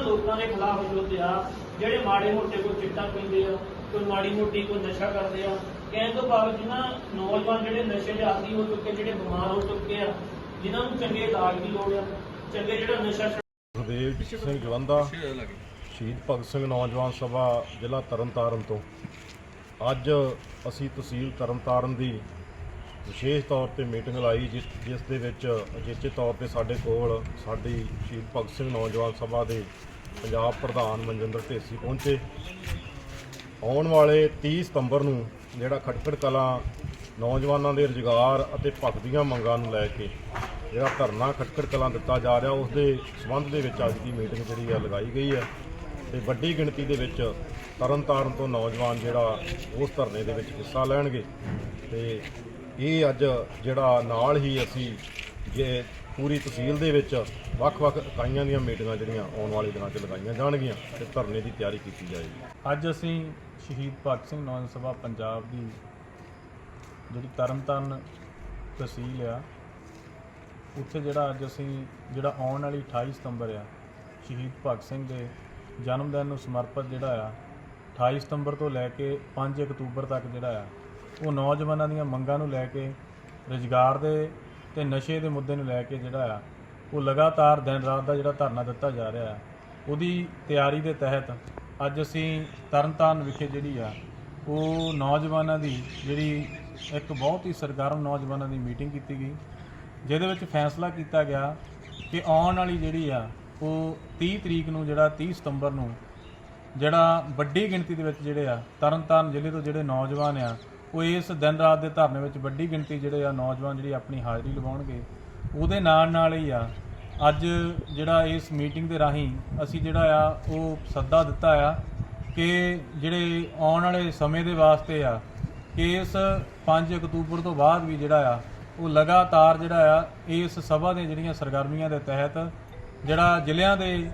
ਲੋਕਾਂ ਦੇ ਖਿਲਾਫ ਜੁੱਤੇ ਆ ਜਿਹੜੇ ਮਾੜੇ ਮੋਟੇ ਕੋਈ ਚਿੱਟਾ ਪੀਂਦੇ ਆ, ਕੋਈ ਮਾੜੀ ਮੋਟੀ ਕੋਈ ਨਸ਼ਾ ਕਰਦੇ ਆ, ਕਹਿਣ ਤੋਂ ਭਾਵ ਜਿਨ੍ਹਾਂ ਨੌਜਵਾਨ ਜਿਹੜੇ ਨਸ਼ੇ ਦੇ ਆਦੀ ਹੋ ਚੁੱਕੇ, ਜਿਹੜੇ ਬਿਮਾਰ ਹੋ ਚੁੱਕੇ ਆ, ਜਿਨ੍ਹਾਂ ਨੂੰ ਚੰਗੇ ਇਲਾਜ ਦੀ ਲੋੜ ਆ, ਚੰਗੇ ਜਿਹੜਾ ਨਸ਼ਾ ਗੁਰਦੇਵ ਸਿੰਘ ਜਵੰਦਾ ਸ਼ਹੀਦ ਭਗਤ ਸਿੰਘ ਨੌਜਵਾਨ ਸਭਾ ਜ਼ਿਲ੍ਹਾ ਤਰਨਤਾਰਨ ਤੋਂ। ਅੱਜ ਅਸੀਂ ਤਹਿਸੀਲ ਤਰਨਤਾਰਨ ਦੀ ਵਿਸ਼ੇਸ਼ ਤੌਰ ਤੇ ਮੀਟਿੰਗ ਲਾਈ ਜਿਸ ਜਿਸ ਦੇ ਵਿੱਚ ਅਚੇਚੇ ਤੌਰ ਤੇ ਸਾਡੇ ਕੋਲ ਸਾਡੀ ਸ਼ਹੀਦ ਭਗਤ ਸਿੰਘ ਨੌਜਵਾਨ ਸਭਾ ਦੇ ਪੰਜਾਬ ਪ੍ਰਧਾਨ ਮਨਜਿੰਦਰ ਢੇਸੀ ਪਹੁੰਚੇ। ਆਉਣ ਵਾਲੇ 30 ਸਤੰਬਰ ਨੂੰ ਜਿਹੜਾ ਖਟਕੜ ਕਲਾਂ ਨੌਜਵਾਨਾਂ ਦੇ ਰੁਜ਼ਗਾਰ ਅਤੇ ਭੱਖ ਦੀਆਂ ਮੰਗਾਂ ਨੂੰ ਲੈ ਕੇ ਜਿਹੜਾ ਧਰਨਾ ਖਟਕੜ ਕਲਾਂ ਦਿੱਤਾ ਜਾ ਰਿਹਾ, ਉਸ ਦੇ ਸਬੰਧ ਦੇ ਵਿੱਚ ਅੱਜ ਦੀ ਮੀਟਿੰਗ ਜਿਹੜੀ ਆ ਲਗਾਈ ਗਈ ਹੈ ਤੇ ਵੱਡੀ ਗਿਣਤੀ ਦੇ ਵਿੱਚ ਤਰਨਤਾਰਨ ਤੋਂ ਨੌਜਵਾਨ ਜਿਹੜਾ ਉਸ ਧਰਨੇ ਦੇ ਵਿੱਚ ਹਿੱਸਾ ਲੈਣਗੇ ਤੇ ਇਹ ਅੱਜ ਜਿਹੜਾ ਨਾਲ ਹੀ ਅਸੀਂ ਜੇ ਪੂਰੀ ਤਹਿਸੀਲ ਦੇ ਵਿੱਚ ਵੱਖ-ਵੱਖ ਇਕਾਈਆਂ ਦੀਆਂ ਮੀਟਿੰਗਾਂ ਜਿਹੜੀਆਂ ਆਉਣ ਵਾਲੇ ਦਿਨਾਂ 'ਚ ਲਗਾਈਆਂ ਜਾਣਗੀਆਂ ਤੇ ਧਰਨੇ ਦੀ ਤਿਆਰੀ ਕੀਤੀ ਜਾਏਗੀ। ਅੱਜ ਅਸੀਂ ਸ਼ਹੀਦ ਭਗਤ ਸਿੰਘ ਨੌਜਵਾਨ ਸਭਾ ਪੰਜਾਬ ਦੀ ਜਿਹੜੀ ਤਰਨਤਾਰਨ ਤਹਿਸੀਲ ਆ, ਉੱਥੇ ਜਿਹੜਾ ਅੱਜ ਅਸੀਂ ਜਿਹੜਾ ਆਉਣ ਵਾਲੀ 28 ਸਤੰਬਰ ਆ, ਸ਼ਹੀਦ ਭਗਤ ਸਿੰਘ ਦੇ ਜਨਮ ਦਿਨ ਨੂੰ ਸਮਰਪਿਤ ਜਿਹੜਾ ਆ 28 ਸਤੰਬਰ ਤੋਂ ਲੈ ਕੇ 5 ਅਕਤੂਬਰ ਤੱਕ ਜਿਹੜਾ ਆ ਉਹ ਨੌਜਵਾਨਾਂ ਦੀਆਂ ਮੰਗਾਂ ਨੂੰ ਲੈ ਕੇ, ਰੁਜ਼ਗਾਰ ਦੇ ਤੇ ਨਸ਼ੇ ਦੇ ਮੁੱਦੇ ਨੂੰ ਲੈ ਕੇ ਜਿਹੜਾ ਆ, ਉਹ ਲਗਾਤਾਰ ਦਿਨ ਰਾਤ ਦਾ ਜਿਹੜਾ ਧਰਨਾ ਦਿੱਤਾ ਜਾ ਰਿਹਾ ਆ। ਉਹਦੀ ਤਿਆਰੀ ਦੇ ਤਹਿਤ ਅੱਜ ਅਸੀਂ ਤਰਨਤਾਰਨ ਵਿਖੇ ਜਿਹੜੀ ਆ, ਉਹ ਨੌਜਵਾਨਾਂ ਦੀ ਜਿਹੜੀ ਇੱਕ ਬਹੁਤ ਹੀ ਸਰਗਰਮ ਨੌਜਵਾਨਾਂ ਦੀ ਮੀਟਿੰਗ ਕੀਤੀ ਗਈ, ਜਿਹਦੇ ਵਿੱਚ ਫੈਸਲਾ ਕੀਤਾ ਗਿਆ ਕਿ ਆਉਣ ਵਾਲੀ ਜਿਹੜੀ ਆ, ਉਹ 30 ਤਰੀਕ ਨੂੰ ਜਿਹੜਾ 30 ਸਤੰਬਰ ਨੂੰ ਜਿਹੜਾ ਵੱਡੀ ਗਿਣਤੀ ਦੇ ਵਿੱਚ ਜਿਹੜੇ ਆ, ਤਰਨਤਾਰਨ ਜ਼ਿਲ੍ਹੇ ਤੋਂ ਜਿਹੜੇ ਨੌਜਵਾਨ ਆ ਉਹ ਇਸ ਦਿਨ ਰਾਤ ਦੇ ਧਰਨੇ ਵਿੱਚ ਵੱਡੀ ਗਿਣਤੀ ਜਿਹੜੇ ਆ ਨੌਜਵਾਨ ਜਿਹੜੀ ਆਪਣੀ ਹਾਜ਼ਰੀ ਲਵਾਉਣਗੇ, ਉਹਦੇ ਨਾਲ ਨਾਲ ਹੀ ਆ, ਅੱਜ ਜਿਹੜਾ ਇਸ ਮੀਟਿੰਗ ਦੇ ਰਾਹੀਂ ਅਸੀਂ ਜਿਹੜਾ ਆ ਉਹ ਸੱਦਾ ਦਿੱਤਾ ਆ ਕਿ ਜਿਹੜੇ ਆਉਣ ਵਾਲੇ ਸਮੇਂ ਦੇ ਵਾਸਤੇ ਆ, ਕਿ ਇਸ 5 ਅਕਤੂਬਰ ਤੋਂ ਬਾਅਦ ਵੀ ਜਿਹੜਾ ਆ, ਉਹ ਲਗਾਤਾਰ ਜਿਹੜਾ ਆ ਇਸ ਸਭਾ ਦੀਆਂ ਜਿਹੜੀਆਂ ਸਰਗਰਮੀਆਂ ਦੇ ਤਹਿਤ ਜਿਹੜਾ ਜ਼ਿਲ੍ਹਿਆਂ ਦੇ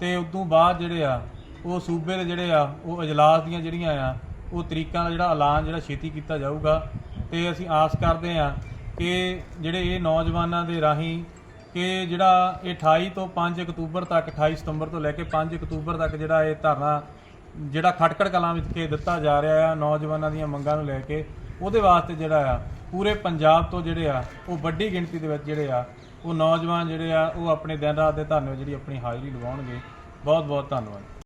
ਤੇ ਉਸ ਤੋਂ ਬਾਅਦ ਜਿਹੜੇ ਆ, ਉਹ ਸੂਬੇ ਦੇ ਜਿਹੜੇ ਆ, ਉਹ ਅਜਲਾਸ ਦੀਆਂ ਜਿਹੜੀਆਂ ਆ ਉਹ ਤਰੀਕਾਂ ਦਾ ਜਿਹੜਾ ਐਲਾਨ, ਜਿਹੜਾ ਛੇਤੀ ਕੀਤਾ ਜਾਊਗਾ ਤੇ ਅਸੀਂ ਆਸ ਕਰਦੇ ਹਾਂ ਕਿ ਜਿਹੜੇ ਇਹ ਨੌਜਵਾਨਾਂ ਦੇ ਰਾਹੀਂ ਕਿ ਜਿਹੜਾ ਇਹ 28 ਤੋਂ 5 ਅਕਤੂਬਰ ਤੱਕ 28 ਸਤੰਬਰ ਤੋਂ ਲੈ ਕੇ 5 ਅਕਤੂਬਰ ਤੱਕ ਜਿਹੜਾ ਇਹ ਧਰਨਾ, ਜਿਹੜਾ ਖਟਕੜ ਕਲਾਂ ਵਿੱਚ ਕੇ ਦਿੱਤਾ ਜਾ ਰਿਹਾ ਆ ਨੌਜਵਾਨਾਂ ਦੀਆਂ ਮੰਗਾਂ ਨੂੰ ਲੈ ਕੇ, ਉਹਦੇ ਵਾਸਤੇ ਜਿਹੜਾ ਆ, ਪੂਰੇ ਪੰਜਾਬ ਤੋਂ ਜਿਹੜੇ ਆ, ਉਹ ਵੱਡੀ ਗਿਣਤੀ ਦੇ ਵਿੱਚ ਜਿਹੜੇ ਆ, ਉਹ ਨੌਜਵਾਨ ਜਿਹੜੇ ਆ, ਉਹ ਆਪਣੇ ਦਿਨ ਰਾਤ ਦੇ ਧਰਨੇ ਵਿੱਚ ਜਿਹੜੀ ਆਪਣੀ ਹਾਜ਼ਰੀ ਲਵਾਉਣਗੇ। ਬਹੁਤ ਬਹੁਤ ਧੰਨਵਾਦ।